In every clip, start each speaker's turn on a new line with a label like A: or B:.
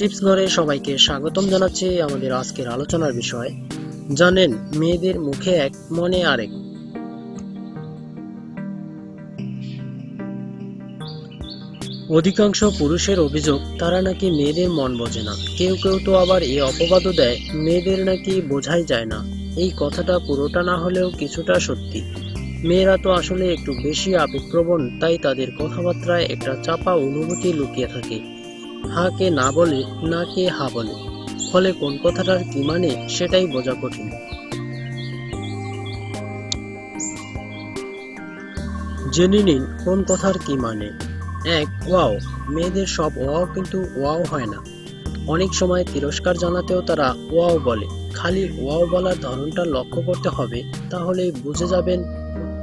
A: Tips ঘরে সবাইকে স্বাগতম জানাচ্ছি আমাদের আজকের আলোচনার বিষয়, জানেন মেয়েদের মুখে এক, মনে আরেক। অধিকাংশ পুরুষের অভিযোগ, তারা নাকি মেয়েদের মন বোঝে না। কেউ কেউ তো আবার এই অপবাদও দেয়, মেয়েদের নাকি বোঝাই যায় না। এই কথাটা পুরোটা না হলেও কিছুটা সত্যি। মেয়েরা তো আসলে একটু বেশি আবেগপ্রবণ, তাই তাদের কথাবার্তায় একটা চাপা অনুভূতি লুকিয়ে থাকে। হা কে না বলে, না কে হা বলে। ফলে কোন কথাটার কি মানে সেটাই বোঝা কঠিন। জেনে নিন কোন কথার কি মানে। এক, ওয়াও, মেয়েদের সব ওয়াও কিন্তু ওয়াও হয় না। অনেক সময় তিরস্কার জানাতেও তারা ওয়াও বলে। খালি ওয়াও বলার ধরনটা লক্ষ্য করতে হবে, তাহলেই বুঝে যাবেন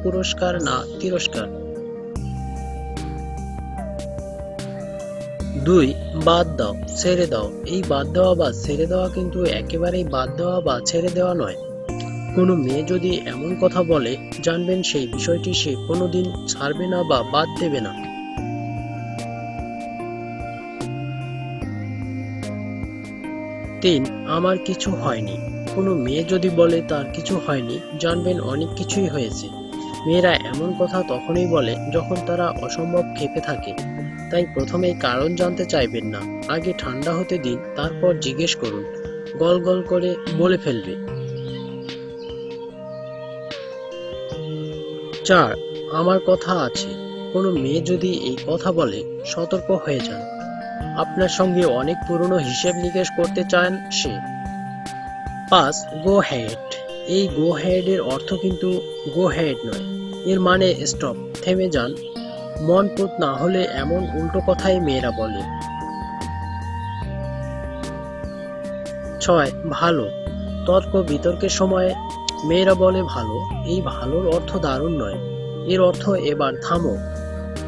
A: পুরস্কার না তিরস্কার। দুই, বাদ দাও, ছেড়ে দাও। এই বাদ দেওয়া বা ছেড়ে দেওয়া কিন্তু একেবারেই বাদ দেওয়া বা ছেড়ে দেওয়া নয়। কোনো মেয়ে যদি এমন কথা বলে, জানবেন সেই বিষয়টি সে কোনোদিন ছাড়বে না বা বাদ দেবে না। তিন, আমার কিছু হয়নি। কোনো মেয়ে যদি বলে তার কিছু হয়নি, জানবেন অনেক কিছুই হয়েছে। মেয়েরা এমন কথা তখনই বলে যখন তারা অসম্ভব ক্ষেপে থাকে। তাই প্রথমেই কারণ জানতে চাইবেন না। আগে ঠান্ডা হতে দিন, তারপর জিজ্ঞেস করুন। গল গল করে বলে ফেলবে। চার, আমার কথা আছে। কোনো মেয়ে যদি এই কথা বলে, সতর্ক হয়ে যান। আপনার সঙ্গে অনেক পুরনো হিসেব নিকেশ করতে চান সে। পাঁচ গো হেড এই গো হেড এর অর্থ কিন্তু গো হেড নয়। এর মানে স্টপ থেমে যান। মন পুত না হলে এমন উল্টো কথাই মেয়েরা বলে। ছয়, ভালো। তর্ক, বিতর্কের সময় মেয়েরা বলে ভালো। এই ভালোর অর্থ দারুণ নয়। এর অর্থ এবার থামো।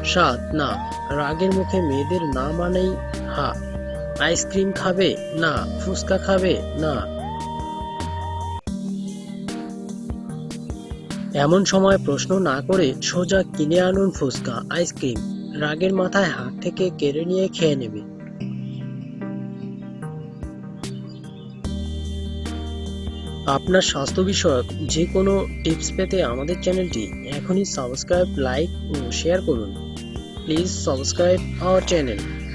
A: সাত, না, রাগের মুখে মেয়েদের না মানেই হা। আইসক্রিম খাবে? না। ফুচকা খাবে? না। এমন সময় প্রশ্ন না করে সোজা কিনে আনুন ফুচকা, আইসক্রিম। রাগের মাথায় হাত থেকে কেড়ে নিয়ে খেয়ে নেবে। আপনার স্বাস্থ্য বিষয়ক যে কোনো টিপস পেতে আমাদের চ্যানেলটি এখনই সাবস্ক্রাইব, লাইক ও শেয়ার করুন। Please subscribe our channel.